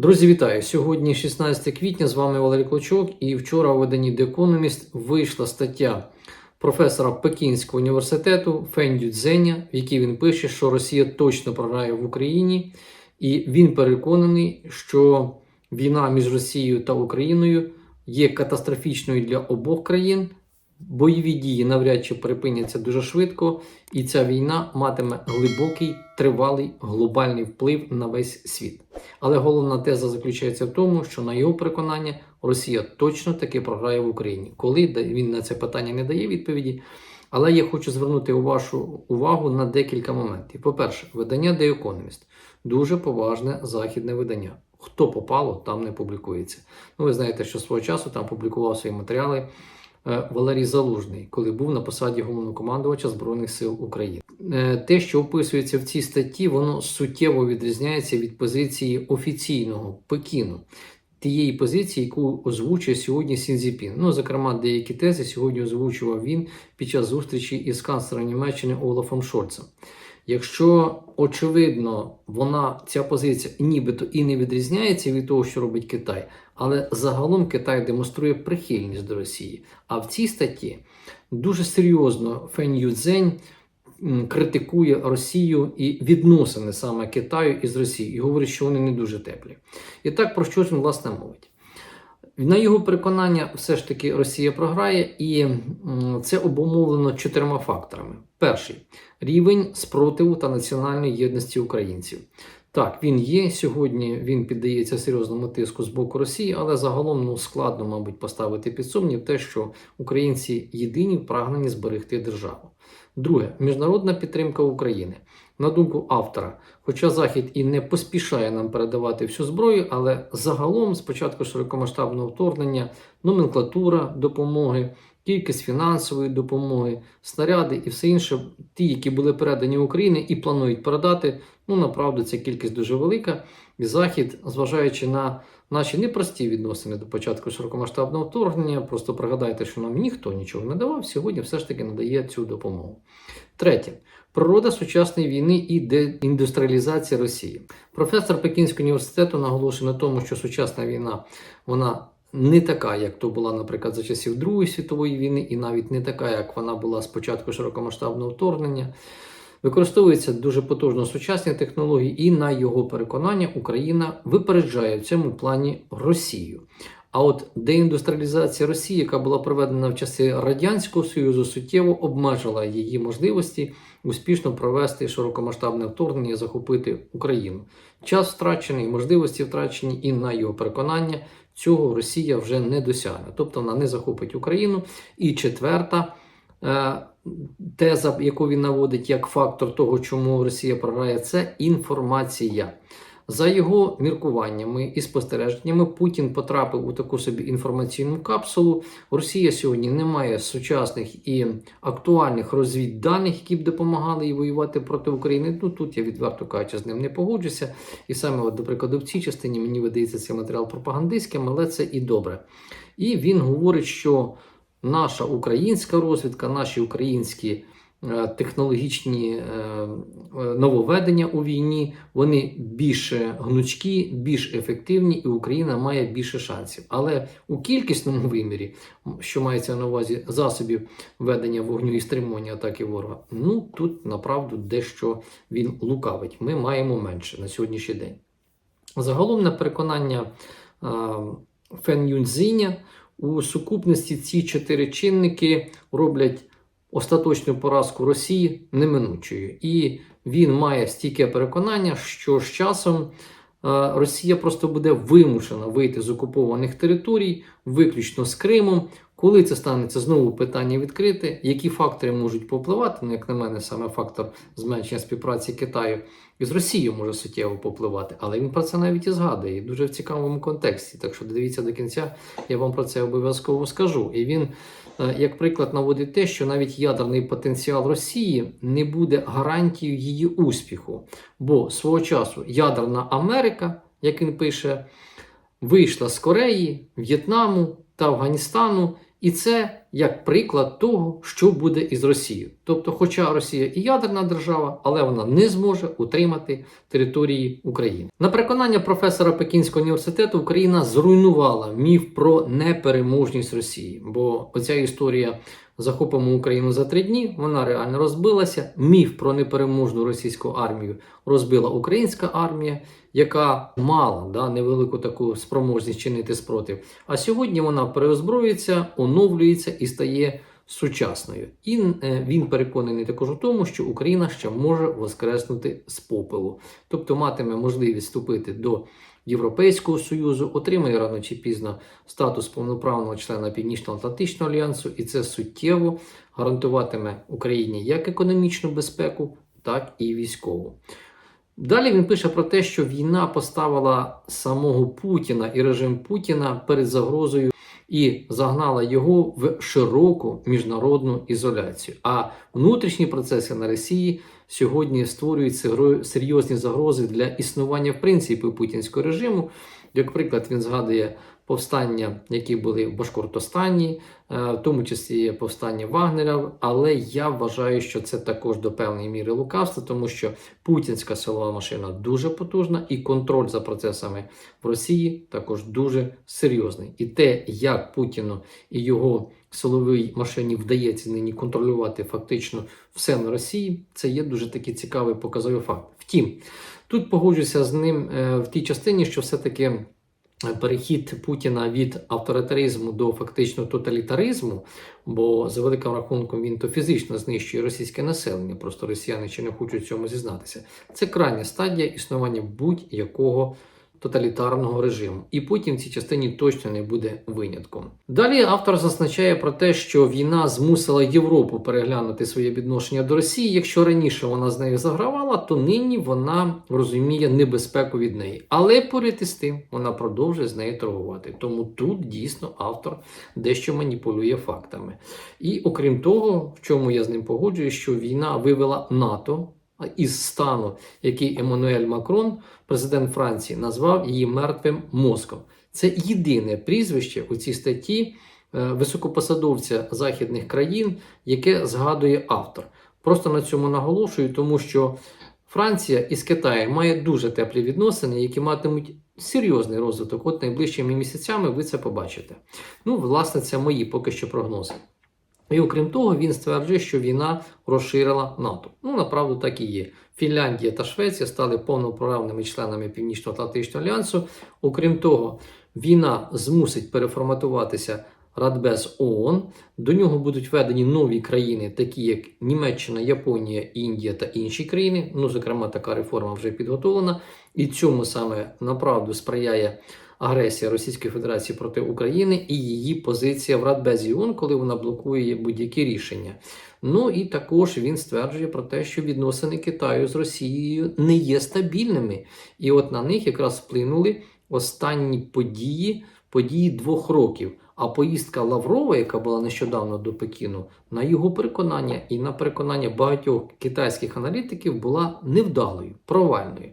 Друзі, вітаю! Сьогодні 16 квітня. З вами Валерій Клочок. І вчора у виданні The Economist вийшла стаття професора Пекінського університету Фендю Цзеня, в якій він пише, що Росія точно програє в Україні, і він переконаний, що війна між Росією та Україною є катастрофічною для обох країн. Бойові дії навряд чи припиняться дуже швидко, і ця війна матиме глибокий, тривалий глобальний вплив на весь світ. Але головна теза заключається в тому, що на його переконання Росія точно таки програє в Україні. Коли він на це питання не дає відповіді. Але я хочу звернути вашу увагу на декілька моментів. По-перше, видання The Economist дуже поважне західне видання. Хто попало, там не публікується. Ну, ви знаєте, що свого часу там публікував свої матеріали Валерій Залужний, коли був на посаді головнокомандувача Збройних сил України. Е, Те, що описується в цій статті, воно суттєво відрізняється від позиції офіційного Пекіну. Тієї позиції, яку озвучує сьогодні Сінзіпін. Ну, зокрема, деякі тези сьогодні озвучував він під час зустрічі із канцлером Німеччини Олафом Шольцем. Якщо очевидно, вона ця позиція нібито і не відрізняється від того, що робить Китай, але загалом Китай демонструє прихильність до Росії. А в цій статті дуже серйозно Фен Юцзень м, критикує Росію і відносини саме Китаю із Росією, і говорить, що вони не дуже теплі. І так про що він власне мовить? На його переконання, все ж таки Росія програє, і це обумовлено чотирма факторами. Перший рівень спротиву та національної єдності українців. Так, він є сьогодні. Він піддається серйозному тиску з боку Росії, але загалом ну складно, мабуть, поставити під сумнів те, що українці єдині в прагненні зберегти державу. Друге, міжнародна підтримка України. На думку автора, хоча Захід і не поспішає нам передавати всю зброю, але загалом, з початку широкомасштабного вторгнення, номенклатура допомоги, кількість фінансової допомоги, снаряди і все інше, ті, які були передані Україні і планують передати, ну направду ця кількість дуже велика. І Захід, зважаючи на наші непрості відносини до початку широкомасштабного вторгнення, просто пригадайте, що нам ніхто нічого не давав, сьогодні все ж таки надає цю допомогу. Третє. Природа сучасної війни і деіндустріалізація Росії. Професор Пекінського університету наголошує на тому, що сучасна війна вона не така, як то була, наприклад, за часів Другої світової війни, і навіть не така, як вона була з початку широкомасштабного вторгнення. Використовується дуже потужно сучасні технології, і на його переконання Україна випереджає в цьому плані Росію. А от деіндустріалізація Росії, яка була проведена в часи Радянського Союзу, суттєво обмежила її можливості успішно провести широкомасштабне вторгнення і захопити Україну. Час втрачений, можливості втрачені, і на його переконання цього Росія вже не досягне. Тобто вона не захопить Україну. І четверта е, теза, яку він наводить як фактор того, чому Росія програє, це інформація. За його міркуваннями і спостереженнями, Путін потрапив у таку собі інформаційну капсулу. Росія сьогодні не має сучасних і актуальних розвідданих, які б допомагали їй воювати проти України. Ну тут я відверто кажучи, з ним не погоджуся. І саме, от, прикладу, в цій частині мені видається цей матеріал пропагандистським, але це і добре. І він говорить, що наша українська розвідка, наші українські. Е, Технологічні е, е, нововведення у війні вони більш гнучкі, більш ефективні, і Україна має більше шансів. Але у кількісному вимірі, що мається на увазі засобів ведення вогню і стримування атаки ворога, ну тут направду дещо він лукавить. Ми маємо менше на сьогоднішній день. Загалом, на переконання Фен Юньцзиня, у сукупності ці чотири чинники роблять остаточну поразку Росії неминучою. І він має стійке переконання, що з часом е, Росія просто буде вимушена вийти з окупованих територій, виключно з Кримом. Коли це станеться знову питання відкрите, які фактори можуть попливати? Ну, як на мене, саме фактор зменшення співпраці Китаю із Росією може суттєво попливати, але він про це навіть і згадує дуже в цікавому контексті. Так що дивіться до кінця, я вам про це обов'язково скажу. І він, е, як приклад, наводить те, що навіть ядерний потенціал Росії не буде гарантією її успіху, бо свого часу ядерна Америка, як він пише, вийшла з Кореї, В'єтнаму та Афганістану. І це як приклад того, що буде із Росією. Тобто, хоча Росія і ядерна держава, але вона не зможе утримати території України. На переконання професора Пекінського університету Україна зруйнувала міф про непереможність Росії, бо оця історія. Захопимо Україну за три дні, вона реально розбилася. Міф про непереможну російську армію розбила українська армія, яка мала да, невелику таку спроможність чинити спротив. А сьогодні вона переозброюється, оновлюється і стає сучасною. І е, він переконаний також у тому, що Україна ще може воскреснути з попелу, тобто матиме можливість вступити до Європейського Союзу, отримає рано чи пізно статус повноправного члена Північно-Атлантичного альянсу, і це суттєво гарантуватиме Україні як економічну безпеку, так і військову. Далі він пише про те, що війна поставила самого Путіна і режим Путіна перед загрозою і загнала його в широку міжнародну ізоляцію. А внутрішні процеси на Росії сьогодні створюють серйозні загрози для існування в принципі путінського режиму. Як приклад, він згадує повстання, які були в Башкортостані, е, в тому числі повстання Вагнера. Але я вважаю, що це також до певної міри лукавство, тому що путінська силова машина дуже потужна, і контроль за процесами в Росії також дуже серйозний. І те, як Путіну і його силовій машині вдається нині контролювати фактично все на Росії, це є дуже такий цікавий показовий факт. Втім, тут погоджуся з ним е, в тій частині, що все-таки. Перехід Путіна від авторитаризму до фактично тоталітаризму, бо за великим рахунком він то фізично знищує російське населення, просто росіяни ще не хочуть цьому зізнатися. Це крайня стадія існування будь-якого тоталітарного режиму. І Путін в цій частині точно не буде винятком. Далі автор зазначає про те, що війна змусила Європу переглянути своє відношення до Росії. Якщо раніше вона з нею загравала, то нині вона розуміє небезпеку від неї. Але поряд із тим вона продовжує з нею торгувати. Тому тут дійсно автор дещо маніпулює фактами. І окрім того, в чому я з ним погоджуюсь, що війна вивела НАТО із стану, який Еммануель Макрон, президент Франції, назвав її мертвим мозком. Це єдине прізвище у цій статті е, високопосадовця західних країн, яке згадує автор. Просто на цьому наголошую, тому що Франція із Китаєм має дуже теплі відносини, які матимуть серйозний розвиток. От найближчими місяцями ви це побачите. Ну, власне, це мої поки що прогнози. І окрім того, він стверджує, що війна розширила НАТО. Ну, направду так і є. Фінляндія та Швеція стали повноправними членами Північно-Атлантичного альянсу. Окрім того, війна змусить переформатуватися Радбез ООН. До нього будуть введені нові країни, такі як Німеччина, Японія, Індія та інші країни. Ну, зокрема, така реформа вже підготовлена, і цьому саме направду сприяє агресія Російської Федерації проти України і її позиція в Радбезі ООН, коли вона блокує будь-які рішення. Ну і також він стверджує про те, що відносини Китаю з Росією не є стабільними, і от на них якраз вплинули останні події, події двох років. А поїздка Лаврова, яка була нещодавно до Пекіну, на його переконання і на переконання багатьох китайських аналітиків, була невдалою, провальною.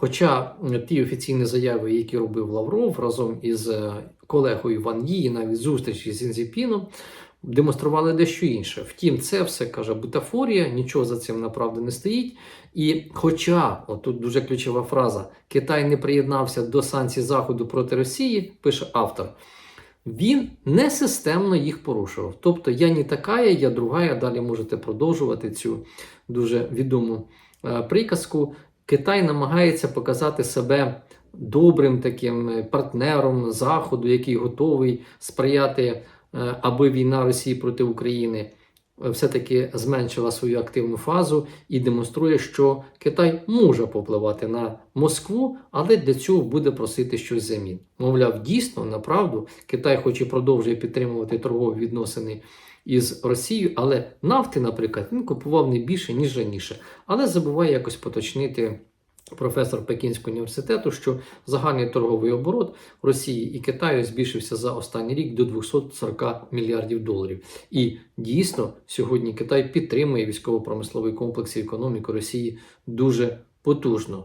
Хоча ті офіційні заяви, які робив Лавров разом із е, колегою Ван Ї, навіть зустрічі з Інзіпіном, демонстрували дещо інше. Втім, це все каже бутафорія, нічого за цим направду не стоїть. І хоча, отут дуже ключова фраза, Китай не приєднався до санкцій Заходу проти Росії, пише автор. Він не системно їх порушував. Тобто я не така, я другая. Далі можете продовжувати цю дуже відому е, приказку. Китай намагається показати себе добрим таким е, партнером Заходу, який готовий сприяти, е, аби війна Росії проти України е, все-таки зменшила свою активну фазу і демонструє, що Китай може попливати на Москву, але для цього буде просити щось замін. Мовляв, дійсно, направду, Китай хоч і продовжує підтримувати торгові відносини із Росією, але нафти, наприклад, він купував не більше, ніж раніше. Але забуває якось поточнити професор Пекінського університету, що загальний торговий оборот Росії і Китаю збільшився за останній рік до 240 мільярдів доларів. І дійсно сьогодні Китай підтримує військово-промисловий комплекс і економіку Росії дуже потужно.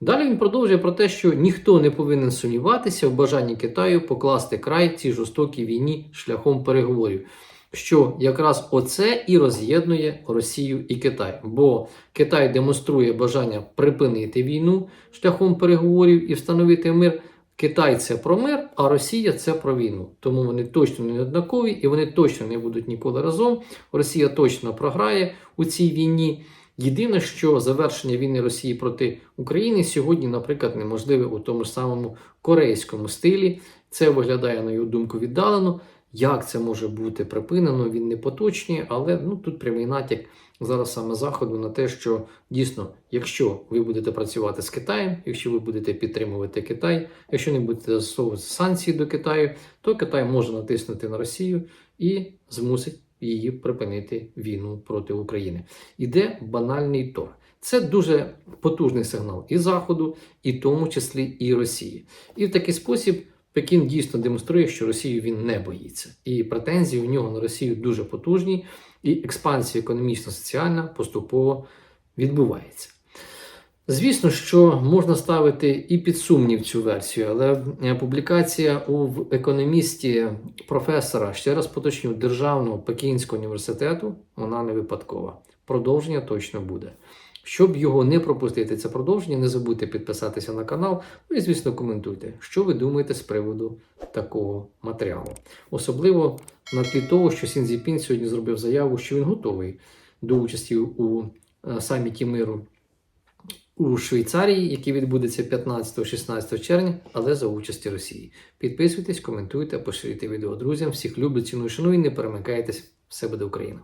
Далі він продовжує про те, що ніхто не повинен сумніватися в бажанні Китаю покласти край цій жорстокій війні шляхом переговорів. Що якраз оце і роз'єднує Росію і Китай. Бо Китай демонструє бажання припинити війну шляхом переговорів і встановити мир. Китай це про мир, а Росія це про війну. Тому вони точно не однакові і вони точно не будуть ніколи разом. Росія точно програє у цій війні. Єдине, що завершення війни Росії проти України сьогодні, наприклад, неможливе у тому ж самому корейському стилі. Це виглядає, на його думку, віддалено. Як це може бути припинено, він не поточнює, але ну тут прямий натяк зараз саме заходу на те, що дійсно, якщо ви будете працювати з Китаєм, якщо ви будете підтримувати Китай, якщо не будете застосовувати санкції до Китаю, то Китай може натиснути на Росію і змусить її припинити війну проти України. Іде банальний торг. Це дуже потужний сигнал і Заходу, і в тому числі і Росії. І в такий спосіб Пекін дійсно демонструє, що Росію він не боїться, і претензії у нього на Росію дуже потужні, і експансія економічно-соціальна поступово відбувається. Звісно, що можна ставити і під сумнів цю версію, але е, публікація у економісті професора, ще раз поточню, Державного Пекінського університету, вона не випадкова. Продовження точно буде. Щоб його не пропустити, це продовження, не забудьте підписатися на канал. Ну і, звісно, коментуйте, що ви думаєте з приводу такого матеріалу. Особливо на тлі того, що Сін Цзіпін сьогодні зробив заяву, що він готовий до участі у е, саміті миру у Швейцарії, який відбудеться 15-16 червня, але за участі Росії. Підписуйтесь, коментуйте, поширюйте відео друзям. Всіх люблю, ціную, шаную і не перемикайтесь. Все буде Україна!